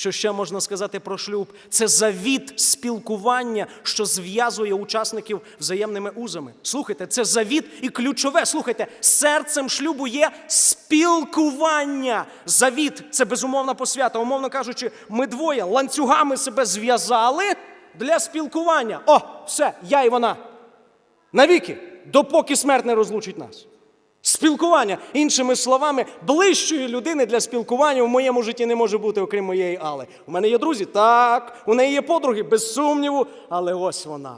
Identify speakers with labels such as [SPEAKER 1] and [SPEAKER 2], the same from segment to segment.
[SPEAKER 1] Що ще можна сказати про шлюб? Це завіт спілкування, що зв'язує учасників взаємними узами. Слухайте, це завіт і ключове. Слухайте, серцем шлюбу є спілкування. Завіт це безумовна посвята. Умовно кажучи, ми двоє ланцюгами себе зв'язали для спілкування. О, все, я і вона. Навіки, допоки смерть не розлучить нас. Спілкування, іншими словами, ближчої людини для спілкування в моєму житті не може бути, окрім моєї Али. У мене є друзі, так, у неї є подруги, без сумніву, але ось вона.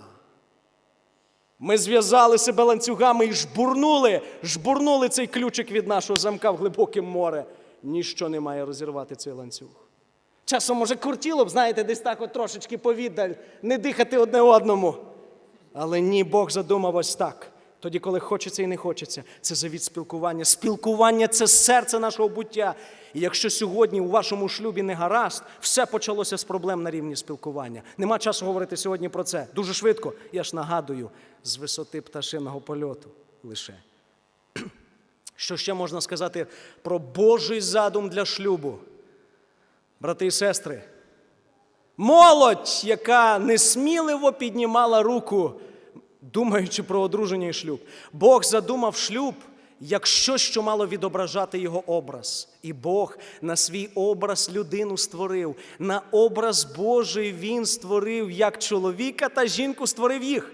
[SPEAKER 1] Ми зв'язали себе ланцюгами і жбурнули, жбурнули цей ключик від нашого замка в глибоке море. Ніщо не має розірвати цей ланцюг. Часом, може, куртіло б, знаєте, десь так от трошечки повіддаль, не дихати одне одному. Але ні, Бог задумав ось так. Тоді, коли хочеться і не хочеться, це завід спілкування. Спілкування це серце нашого буття. І якщо сьогодні у вашому шлюбі не гаразд, все почалося з проблем на рівні спілкування. Нема часу говорити сьогодні про це. Дуже швидко. Я ж нагадую, з висоти пташиного польоту лише. Що ще можна сказати про Божий задум для шлюбу? Брати і сестри, молодь, яка несміливо піднімала руку, думаючи про одруження і шлюб. Бог задумав шлюб як щось, що мало відображати його образ. І Бог на свій образ людину створив. На образ Божий він створив як чоловіка та жінку створив їх.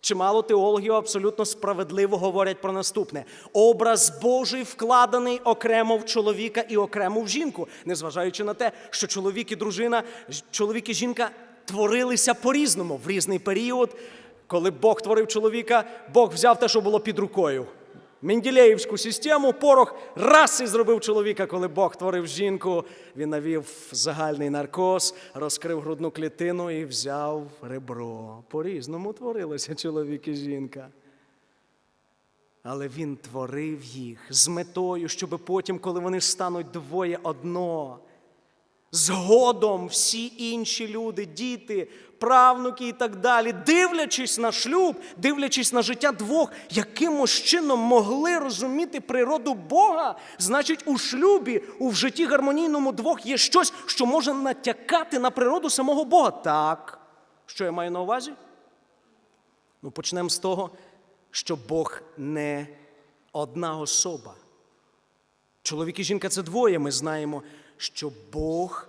[SPEAKER 1] Чимало теологів абсолютно справедливо говорять про наступне: образ Божий вкладений окремо в чоловіка і окремо в жінку, незважаючи на те, що чоловік і дружина, чоловік і жінка творилися по-різному в різний період. Коли Бог творив чоловіка, Бог взяв те, що було під рукою. Менделєївську систему, порох раз і зробив чоловіка, коли Бог творив жінку. Він навів загальний наркоз, розкрив грудну клітину і взяв ребро. По-різному творилися чоловік і жінка. Але він творив їх з метою, щоб потім, коли вони стануть двоє одно, згодом всі інші люди, діти, правнуки і так далі, дивлячись на шлюб, дивлячись на життя двох, якимось чином могли розуміти природу Бога. Значить, у шлюбі, у житті гармонійному двох є щось, що може натякати на природу самого Бога. Так, що я маю на увазі? Ну, почнемо з того, що Бог не одна особа. Чоловік і жінка це двоє. Ми знаємо, що Бог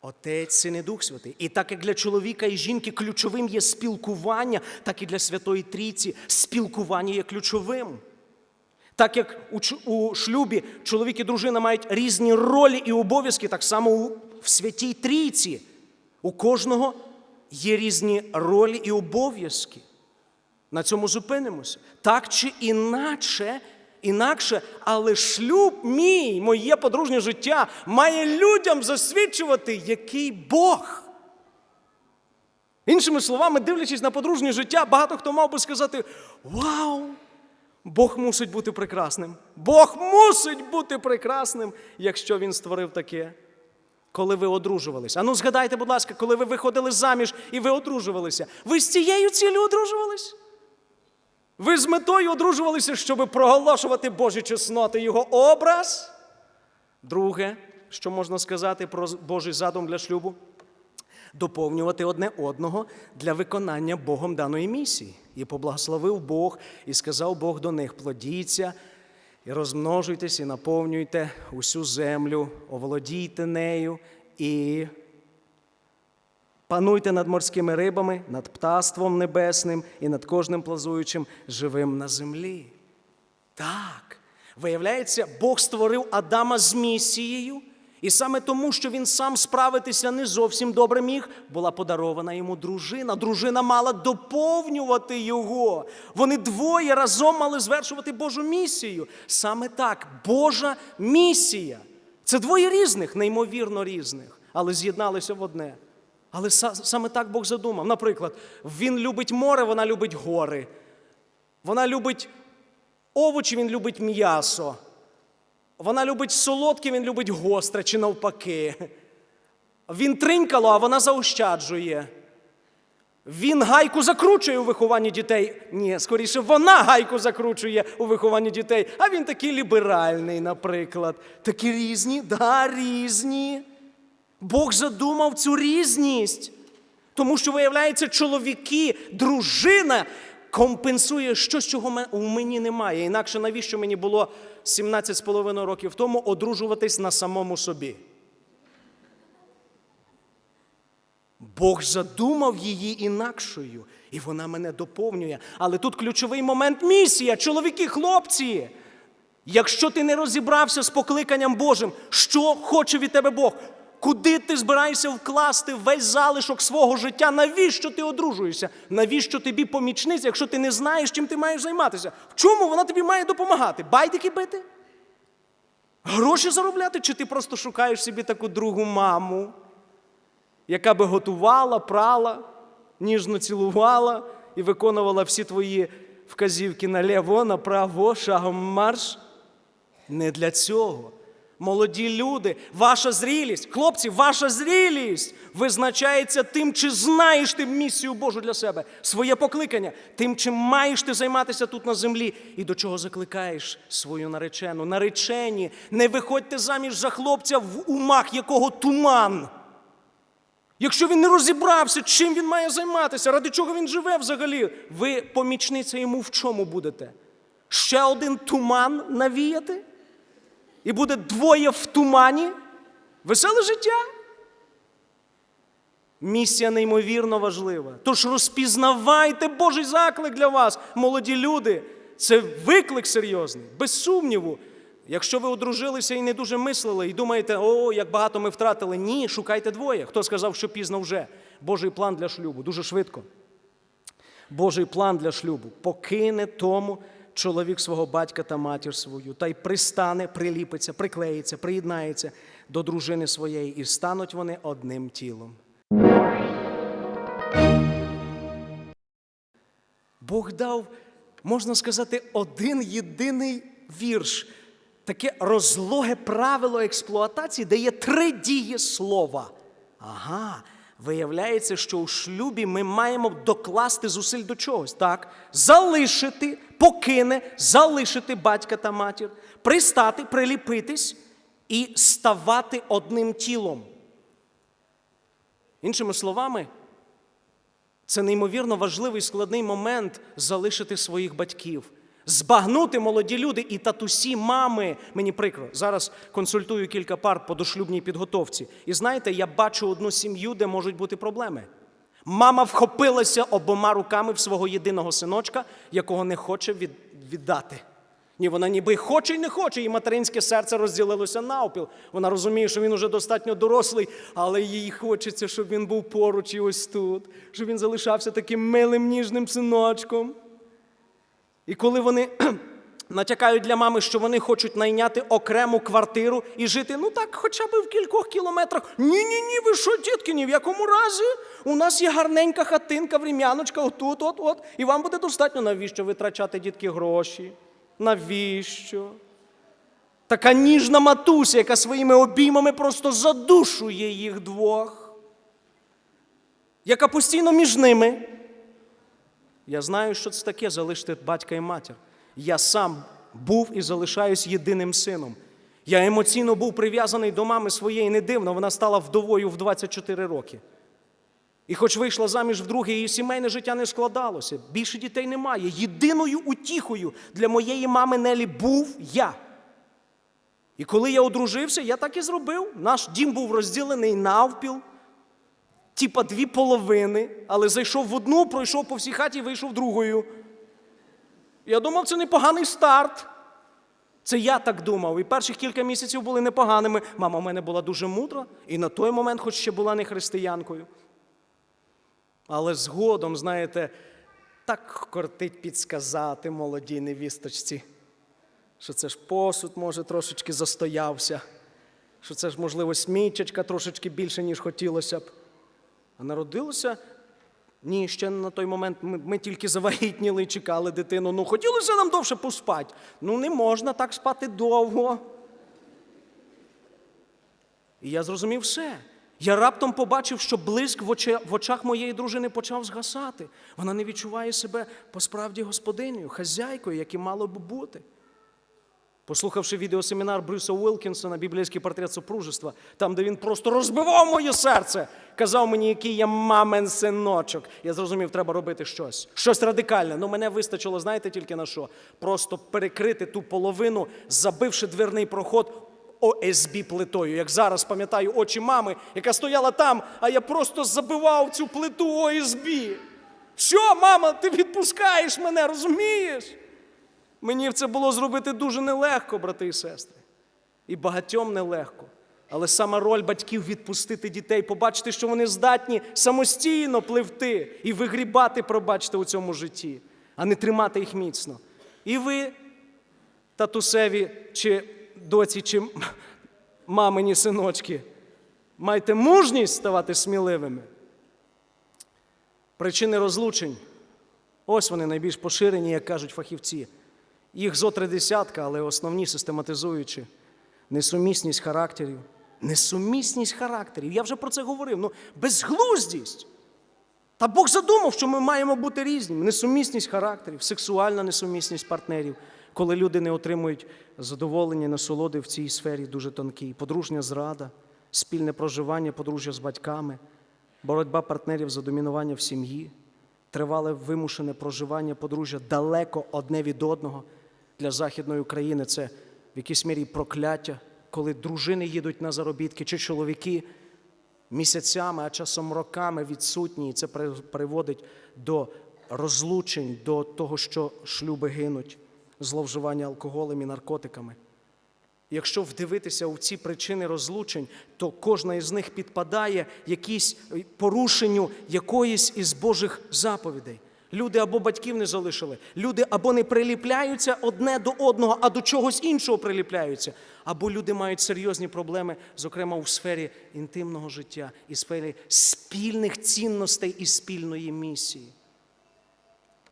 [SPEAKER 1] Отець, Син і Дух Святий. І так як для чоловіка і жінки ключовим є спілкування, так і для Святої Трійці спілкування є ключовим. Так як у, шлюбі чоловік і дружина мають різні ролі і обов'язки, так само в Святій Трійці. У кожного є різні ролі і обов'язки. На цьому зупинимося. Так чи інакше, інакше, але шлюб мій, моє подружнє життя має людям засвідчувати, який Бог. Іншими словами, дивлячись на подружнє життя, багато хто мав би сказати: Вау! Бог мусить бути прекрасним. Бог мусить бути прекрасним, якщо він створив таке. Коли ви одружувалися. А ну згадайте, будь ласка, коли ви виходили заміж і ви одружувалися. Ви з цією цілею одружувались? Ви з метою одружувалися, щоб проголошувати Божі чесноти, його образ. Друге, що можна сказати про Божий задум для шлюбу? Доповнювати одне одного для виконання Богом даної місії. І поблагословив Бог, і сказав Бог до них: плодіться, і розмножуйтесь, і наповнюйте усю землю, оволодійте нею і Пануйте над морськими рибами, над птаством небесним і над кожним плазуючим живим на землі. Так, виявляється, Бог створив Адама з місією, і саме тому, що він сам справитися не зовсім добре міг, була подарована йому дружина. Дружина мала доповнювати його. Вони двоє разом мали звершувати Божу місію. Саме так, Божа місія. Це двоє різних, неймовірно різних, але з'єдналися в одне. Але саме так Бог задумав. Наприклад, він любить море, вона любить гори. Вона любить овочі, він любить м'ясо. Вона любить солодке, він любить гостре чи навпаки. Він тринькало, а вона заощаджує. Він гайку закручує у вихованні дітей. Ні, скоріше, вона гайку закручує у вихованні дітей, а він такий ліберальний, наприклад. Такі різні, да, різні. Бог задумав цю різність. Тому що, виявляється, чоловіки, дружина компенсує щось, чого у мені немає. Інакше навіщо мені було 17,5 років тому одружуватись на самому собі? Бог задумав її інакшою, і вона мене доповнює. Але тут ключовий момент місія, чоловіки, хлопці. Якщо ти не розібрався з покликанням Божим, що хоче від тебе Бог? Куди ти збираєшся вкласти весь залишок свого життя? Навіщо ти одружуєшся? Навіщо тобі помічниця, якщо ти не знаєш, чим ти маєш займатися? В чому вона тобі має допомагати? Байдики бити? Гроші заробляти? Чи ти просто шукаєш собі таку другу маму, яка би готувала, прала, ніжно цілувала і виконувала всі твої вказівки наліво, направо, шагом марш? Не для цього. Молоді люди, ваша зрілість, хлопці, ваша зрілість визначається тим, чи знаєш ти місію Божу для себе, своє покликання, тим, чим маєш ти займатися тут на землі, і до чого закликаєш свою наречену. Наречені, не виходьте заміж за хлопця, в умах якого туман. Якщо він не розібрався, чим він має займатися, ради чого він живе взагалі, ви помічниця йому в чому будете? Ще один туман навіяти? І буде двоє в тумані? Веселе життя? Місія неймовірно важлива. Тож розпізнавайте Божий заклик для вас, молоді люди. Це виклик серйозний, без сумніву. Якщо ви одружилися і не дуже мислили, і думаєте, о, як багато ми втратили. Ні, шукайте двоє. Хто сказав, що пізно вже? Божий план для шлюбу. Дуже швидко. Божий план для шлюбу покине тому чоловік свого батька та матір свою, та й пристане, приліпиться, приклеїться, приєднається до дружини своєї, і стануть вони одним тілом. Бог дав, можна сказати, один єдиний вірш, таке розлоге правило експлуатації, де є три дії слова. Ага, виявляється, що у шлюбі ми маємо докласти зусиль до чогось. Так, залишити, покине, залишити батька та матір, пристати, приліпитись і ставати одним тілом. Іншими словами, це неймовірно важливий складний момент залишити своїх батьків. Збагнути молоді люди і татусі, мами. Мені прикро. Зараз консультую кілька пар по дошлюбній підготовці. І знаєте, я бачу одну сім'ю, де можуть бути проблеми. Мама вхопилася обома руками в свого єдиного синочка, якого не хоче від, віддати. Ні, вона ніби хоче і не хоче, її материнське серце розділилося навпіл. Вона розуміє, що він уже достатньо дорослий, але їй хочеться, щоб він був поруч і ось тут, щоб він залишався таким милим ніжним синочком. І коли вони натякають для мами, що вони хочуть найняти окрему квартиру і жити, ну так, хоча б в кількох кілометрах. Ні, ні, ви що, дітки, ні в якому разі? У нас є гарненька хатинка, врем'яночка, отут, от, от. І вам буде достатньо, навіщо витрачати дітки гроші? Навіщо? Така ніжна матуся, яка своїми обіймами просто задушує їх двох, яка постійно між ними. Я знаю, що це таке залишити батька і матір. Я сам був і залишаюсь єдиним сином. Я емоційно був прив'язаний до мами своєї, не дивно, вона стала вдовою в 24 роки. І хоч вийшла заміж вдруге, її сімейне життя не складалося. Більше дітей немає. Єдиною утіхою для моєї мами Нелі був я. І коли я одружився, я так і зробив. Наш дім був розділений навпіл, типа дві половини, але зайшов в одну, пройшов по всій хаті і вийшов другою. Я думав, це непоганий старт. Це я так думав. І перших кілька місяців були непоганими. Мама в мене була дуже мудра, і на той момент, хоч ще була не християнкою. Але згодом, знаєте, так кортить підсказати молодій невісточці, що це ж посуд, може, трошечки застоявся, що це ж, можливо, смічечка трошечки більше, ніж хотілося б. А народилося? Ні, ще на той момент ми, ми тільки завагітніли і чекали дитину. Ну, хотілося нам довше поспати. Ну, не можна так спати довго. І я зрозумів все. Я раптом побачив, що блиск в, оче, в очах моєї дружини почав згасати. Вона не відчуває себе по справді господинею, хазяйкою, яким мало б бути. Послухавши відеосемінар Брюса Уілкінсона Біблійський портрет супружества, там, де він просто розбивав моє серце, казав мені, який я мамин синочок. Я зрозумів, треба робити щось. Щось радикальне. Ну мене вистачило, знаєте тільки на що? Просто перекрити ту половину, забивши дверний проход ОСБ плитою. Як зараз пам'ятаю очі мами, яка стояла там, а я просто забивав цю плиту ОСБ. Що, мама, ти відпускаєш мене, розумієш? Мені це було зробити дуже нелегко, брати і сестри. І багатьом нелегко. Але саме роль батьків відпустити дітей, побачити, що вони здатні самостійно пливти і вигрібати, пробачте, у цьому житті, а не тримати їх міцно. І ви, татусеві, чи доці, чи мамині синочки, майте мужність ставати сміливими. Причини розлучень. Ось вони найбільш поширені, як кажуть фахівці. Їх зо три десятка, але основні систематизуючи. Несумісність характерів. Несумісність характерів. Я вже про це говорив. Ну, безглуздість. Та Бог задумав, що ми маємо бути різні. Несумісність характерів, сексуальна несумісність партнерів, коли люди не отримують задоволення, насолоди в цій сфері дуже тонкій. Подружня зрада, спільне проживання подружжя з батьками, боротьба партнерів за домінування в сім'ї, тривале вимушене проживання подружжя далеко одне від одного. Для Західної України це в якійсь мірі прокляття, коли дружини їдуть на заробітки чи чоловіки місяцями, а часом роками відсутні, і це приводить до розлучень, до того, що шлюби гинуть, зловживання алкоголем і наркотиками. Якщо вдивитися у ці причини розлучень, то кожна із них підпадає якійсь е, порушенню якоїсь із Божих заповідей. Люди або батьків не залишили, люди або не приліпляються одне до одного, а до чогось іншого приліпляються, або люди мають серйозні проблеми, зокрема у сфері інтимного життя і сфері спільних цінностей і спільної місії.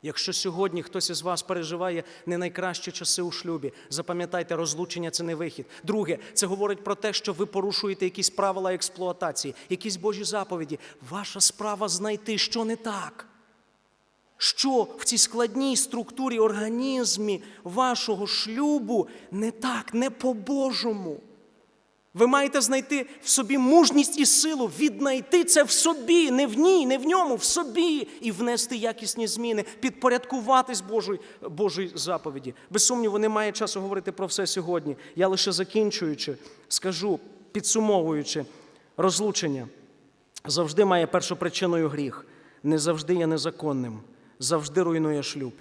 [SPEAKER 1] Якщо сьогодні хтось із вас переживає не найкращі часи у шлюбі, запам'ятайте, розлучення це не вихід. Друге, це говорить про те, що ви порушуєте якісь правила експлуатації, якісь Божі заповіді. Ваша справа знайти, що не так. Що в цій складній структурі організмі вашого шлюбу не так, не по-божому. Ви маєте знайти в собі мужність і силу, віднайти це в собі, не в ній, не в ньому, в собі, і внести якісні зміни, підпорядкуватись Божій, Божій заповіді. Без сумніву, немає часу говорити про все сьогодні. Я лише закінчуючи, скажу, підсумовуючи, розлучення завжди має першопричиною гріх, не завжди є незаконним, завжди руйнує шлюб,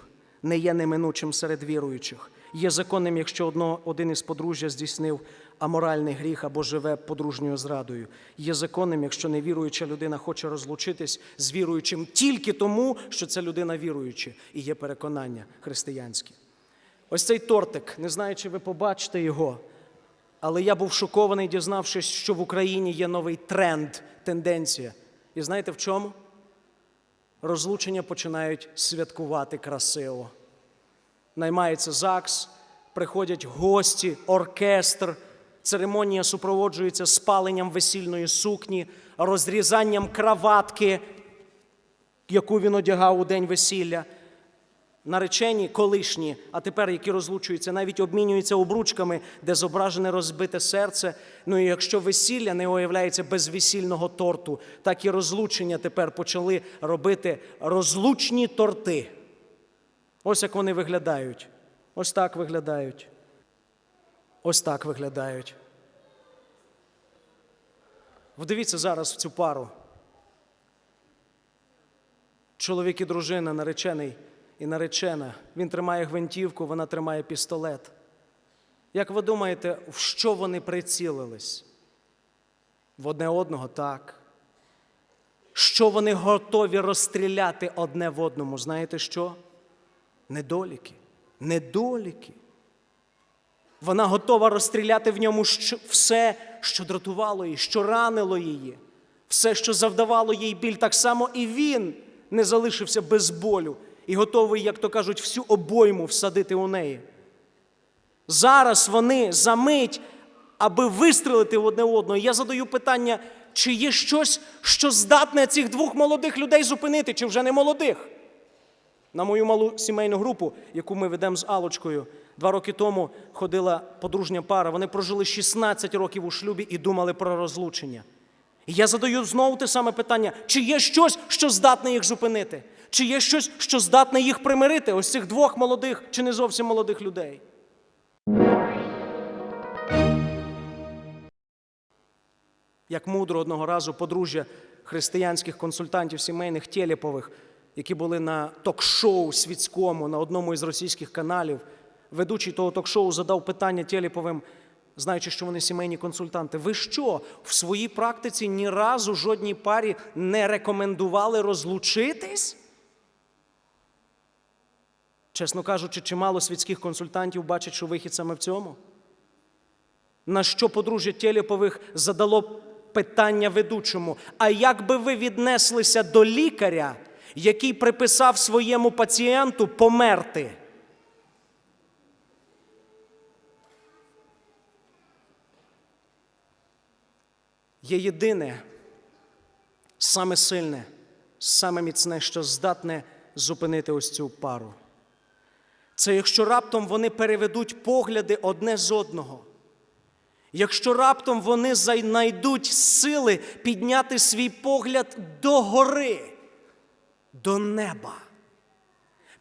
[SPEAKER 1] не є неминучим серед віруючих. Є законним, якщо одно, один із подружжя здійснив аморальний гріх або живе подружньою зрадою. Є законним, якщо невіруюча людина хоче розлучитись з віруючим тільки тому, що ця людина віруюча і є переконання християнські. Ось цей тортик, не знаю, чи ви побачите його, але я був шокований, дізнавшись, що в Україні є новий тренд, тенденція. І знаєте в чому? Розлучення починають святкувати красиво. Наймається ЗАГС, приходять гості, оркестр. Церемонія супроводжується спаленням весільної сукні, розрізанням краватки, яку він одягав у день весілля. Наречені колишні, а тепер які розлучуються, навіть обмінюються обручками, де зображене розбите серце. Ну і якщо весілля не уявляється без весільного торту, так і розлучення тепер почали робити розлучні торти. Ось як вони виглядають. Ось так виглядають. Ось так виглядають. Вдивіться зараз в цю пару. Чоловік і дружина, наречений і наречена. Він тримає гвинтівку, вона тримає пістолет. Як ви думаєте, в що вони прицілились? В одне одного так. Що вони готові розстріляти одне в одному? Знаєте що? Недоліки. Недоліки. Вона готова розстріляти в ньому все, що дратувало її, що ранило її, все, що завдавало їй біль, так само і він не залишився без болю і готовий, як то кажуть, всю обойму всадити у неї. Зараз вони за мить, аби вистрелити в одне одного. Я задаю питання, чи є щось, що здатне цих двох молодих людей зупинити, чи вже не молодих? На мою малу сімейну групу, яку ми ведемо з Алочкою, Два роки тому ходила подружня пара. Вони прожили 16 років у шлюбі і думали про розлучення. І я задаю знову те саме питання: чи є щось, що здатне їх зупинити? Чи є щось, що здатне їх примирити? Ось цих двох молодих чи не зовсім молодих людей? Як мудро одного разу подружжя християнських консультантів сімейних Телепових, які були на ток-шоу світському на одному із російських каналів, ведучий того ток-шоу задав питання Телеповим, знаючи, що вони сімейні консультанти. Ви що в своїй практиці ні разу жодній парі не рекомендували розлучитись? Чесно кажучи, чимало світських консультантів бачать, що вихід саме в цьому. На що подружжя Телепових задало питання ведучому: а як би ви віднеслися до лікаря, який приписав своєму пацієнту померти? Є єдине, саме сильне, саме міцне, що здатне зупинити ось цю пару. Це якщо раптом вони переведуть погляди одне з одного. Якщо раптом вони знайдуть сили підняти свій погляд до гори, до неба,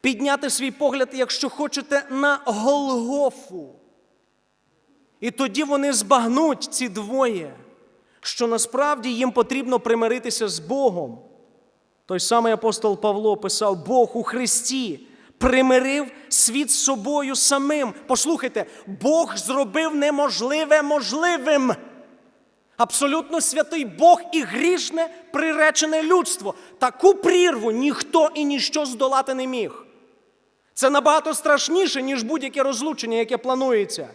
[SPEAKER 1] підняти свій погляд, якщо хочете, на Голгофу. І тоді вони збагнуть ці двоє, що насправді їм потрібно примиритися з Богом. Той самий апостол Павло писав: Бог у Христі примирив світ з собою самим. Послухайте, Бог зробив неможливе можливим. Абсолютно святий Бог і грішне приречене людство. Таку прірву ніхто і ніщо здолати не міг. Це набагато страшніше, ніж будь-яке розлучення, яке планується.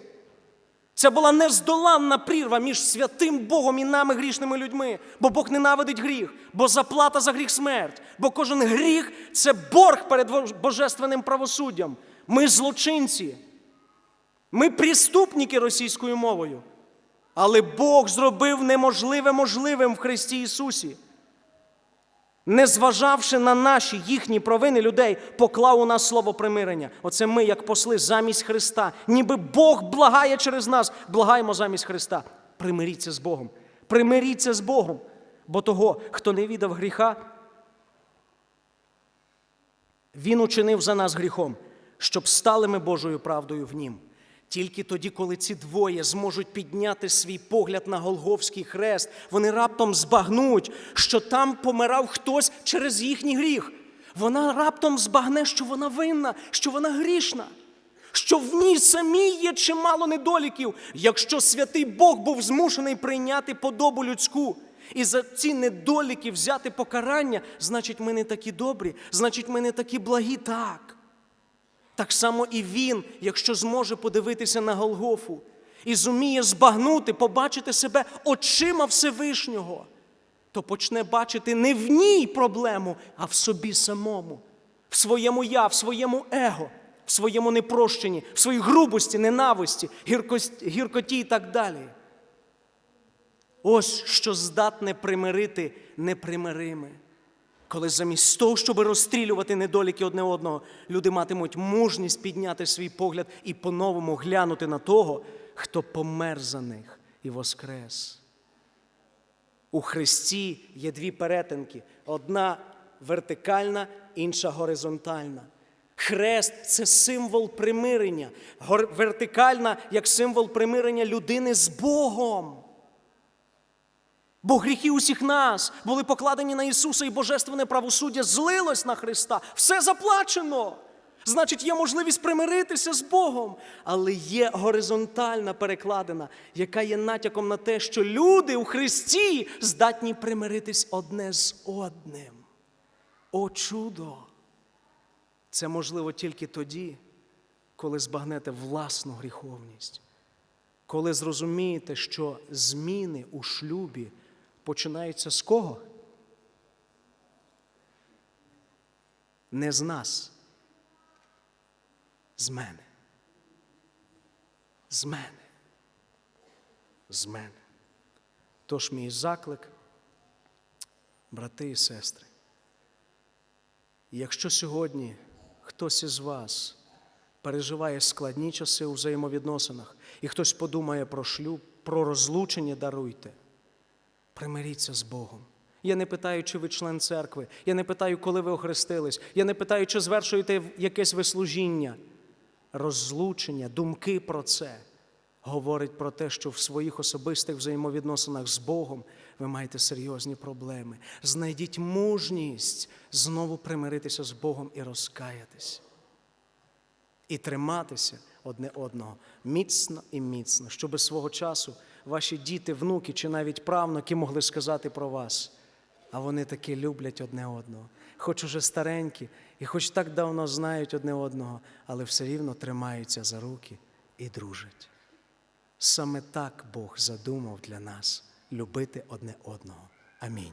[SPEAKER 1] Це була нездоланна прірва між святим Богом і нами грішними людьми, бо Бог ненавидить гріх, бо заплата за гріх смерть, бо кожен гріх це борг перед божественним правосуддям. Ми злочинці, ми преступники російською мовою. Але Бог зробив неможливе можливим в Христі Ісусі. Не зважавши на наші їхні провини людей, поклав у нас слово примирення. Оце ми, як посли, замість Христа. Ніби Бог благає через нас, благаємо замість Христа. Примиріться з Богом. Примиріться з Богом. Бо того, хто не віддав гріха, Він учинив за нас гріхом, щоб стали ми Божою правдою в Нім. Тільки тоді, коли ці двоє зможуть підняти свій погляд на Голговський хрест, вони раптом збагнуть, що там помирав хтось через їхній гріх. Вона раптом збагне, що вона винна, що вона грішна, що в ній самій є чимало недоліків, якщо святий Бог був змушений прийняти подобу людську. І за ці недоліки взяти покарання, значить, ми не такі добрі, значить, ми не такі благі так. Так само і він, якщо зможе подивитися на Голгофу і зуміє збагнути, побачити себе очима Всевишнього, то почне бачити не в ній проблему, а в собі самому, в своєму я, в своєму его, в своєму непрощенні, в своїй грубості, ненависті, гіркоті і так далі. Ось що здатне примирити непримириме. Коли замість того, щоб розстрілювати недоліки одне одного, люди матимуть мужність підняти свій погляд і по-новому глянути на того, хто помер за них і воскрес. У Христі є дві перетинки: одна вертикальна, інша горизонтальна. Хрест це символ примирення, вертикальна як символ примирення людини з Богом. Бо гріхи усіх нас були покладені на Ісуса, і Божественне правосуддя злилось на Христа. Все заплачено. Значить, є можливість примиритися з Богом, але є горизонтальна перекладина, яка є натяком на те, що люди у Христі здатні примиритись одне з одним. О чудо! Це можливо тільки тоді, коли збагнете власну гріховність, коли зрозумієте, що зміни у шлюбі починається з кого? Не з нас. З мене. З мене. З мене. Тож мій заклик, брати і сестри. Якщо сьогодні хтось із вас переживає складні часи у взаємовідносинах, і хтось подумає про шлюб, про розлучення, даруйте. Примиріться з Богом. Я не питаю, чи ви член церкви. Я не питаю, коли ви охрестились. Я не питаю, чи звершуєте якесь ви служіння. Розлучення, думки про це говорить про те, що в своїх особистих взаємовідносинах з Богом ви маєте серйозні проблеми. Знайдіть мужність знову примиритися з Богом і розкаятись. І триматися одне одного міцно і міцно, щоб свого часу ваші діти, внуки чи навіть правнуки могли сказати про вас. А вони таки люблять одне одного. Хоч уже старенькі, і хоч так давно знають одне одного, але все рівно тримаються за руки і дружать. Саме так Бог задумав для нас любити одне одного. Амінь.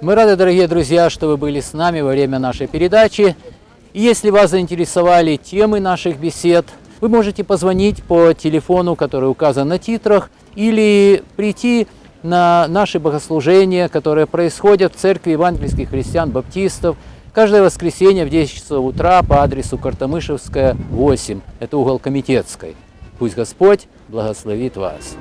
[SPEAKER 2] Мы рады, дорогие друзья, что вы были с нами во время нашей передачи. И если вас заинтересовали темы наших бесед, вы можете позвонить по телефону, который указан на титрах, или прийти на наши богослужения, которые происходят в Церкви Евангельских христиан-баптистов каждое воскресенье в 10 часов утра по адресу Картамышевская, 8. Это угол Комитетской. Пусть Господь благословит вас.